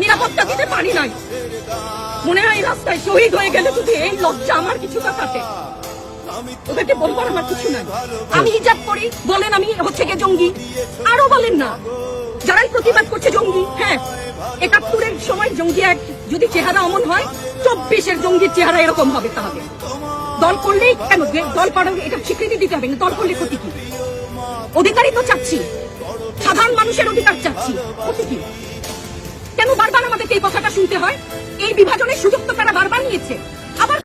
নিরাপত্তা দিতে পারি নাই। মনে হয় রাস্তায় শহীদ হয়ে গেলে যদি এই লজ্জা আমার কিছুটা কাটে ওদেরকে বলবার আমার কিছু নাই। আমি হিজাব করি, বলেন আমি হচ্ছে গিয়ে জঙ্গি। আরও বলেন না, যারাই প্রতিবাদ করছে জঙ্গি হ্যাঁ একাত্তরের সময় জঙ্গি এক, যদি চেহারা অমন হয়, চব্বিশের জঙ্গির চেহারা এরকম হবে তাহলে। দল করলেই কেন দল করার এটা স্বীকৃতি দিতে হবে দল করলে ক্ষতি কি? অধিকারই তো চাচ্ছি, সাধারণ মানুষের অধিকার চাচ্ছি, ক্ষতি কি? কেন বারবার আমাদেরকে এই কথাটা শুনতে হয়? এই বিভাজনের সুযোগ তো তারা বারবার নিয়েছে।